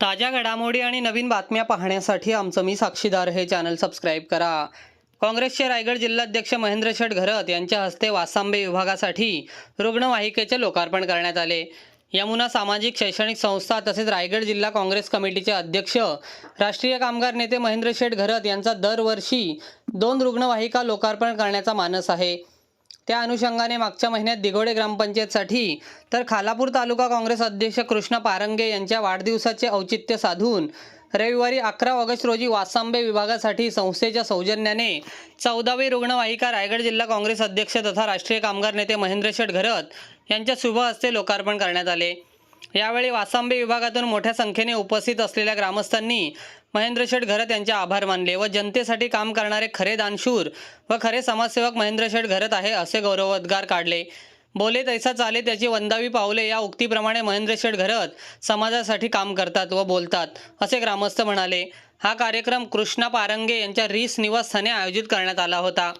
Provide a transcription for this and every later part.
ताज्या घडामोडी आणि नवीन बातम्या पाहण्यासाठी आमचं मी साक्षीदार हे चॅनल सबस्क्राईब करा. काँग्रेसचे रायगड जिल्हाध्यक्ष महेंद्र शेठ घरत यांच्या हस्ते वासांबे विभागासाठी रुग्णवाहिकेचे लोकार्पण करण्यात आले. यमुना सामाजिक शैक्षणिक संस्था तसेच रायगड जिल्हा काँग्रेस कमिटीचे अध्यक्ष राष्ट्रीय कामगार नेते महेंद्र शेठ घरत यांचा दरवर्षी दोन रुग्णवाहिका लोकार्पण करण्याचा मानस आहे. त्या अनुषंगाने मागच्या महिन्यात दिघोडे ग्रामपंचायतसाठी तर खालापूर तालुका काँग्रेस अध्यक्ष कृष्ण पारंगे यांच्या वाढदिवसाचे औचित्य साधून रविवारी अकरा ऑगस्ट रोजी वासांबे विभागासाठी संस्थेच्या सौजन्याने चौदावी रुग्णवाहिका रायगड जिल्हा काँग्रेस अध्यक्ष तथा राष्ट्रीय कामगार नेते महेंद्र शेठ घरत यांच्या शुभ हस्ते लोकार्पण करण्यात आले. यावेळी वासांबे विभागातून मोठ्या संख्येने उपस्थित असलेल्या ग्रामस्थांनी महेंद्र शेठ घरत यांचे आभार मानले व जनतेसाठी काम करणारे खरे दानशूर व खरे समाजसेवक महेंद्र शेठ घरत आहे असे गौरवोद्गार काढले. बोले तैसा चाले त्याची वंदावी पावले या उक्तीप्रमाणे महेंद्र शेठ घरत समाजासाठी काम करतात व बोलतात असे ग्रामस्थ म्हणाले. हा कार्यक्रम कृष्णा पारंगे यांच्या रीस निवासस्थानी आयोजित करण्यात आला होता.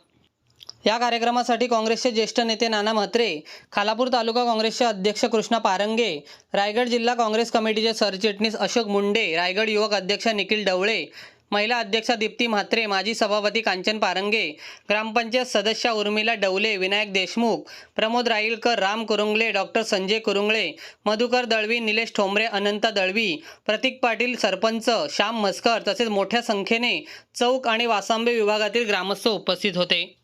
या कार्यक्रमासाठी काँग्रेसचे ज्येष्ठ नेते नाना म्हात्रे खालापूर तालुका काँग्रेसचे अध्यक्ष कृष्णा पारंगे रायगड जिल्हा काँग्रेस कमिटीचे सरचिटणीस अशोक मुंडे रायगड युवक अध्यक्ष निखिल डवळे महिला अध्यक्षा दीप्ती म्हात्रे माजी सभापती कांचन पारंगे ग्रामपंचायत सदस्या उर्मिला डवले विनायक देशमुख प्रमोद राईलकर राम कुरुंगले डॉक्टर संजय कुरुंगळे मधुकर दळवी निलेश ठोंबरे अनंता दळवी प्रतीक पाटील सरपंच श्याम मस्कर तसेच मोठ्या संख्येने चौक आणि वासांबे विभागातील ग्रामस्थ उपस्थित होते.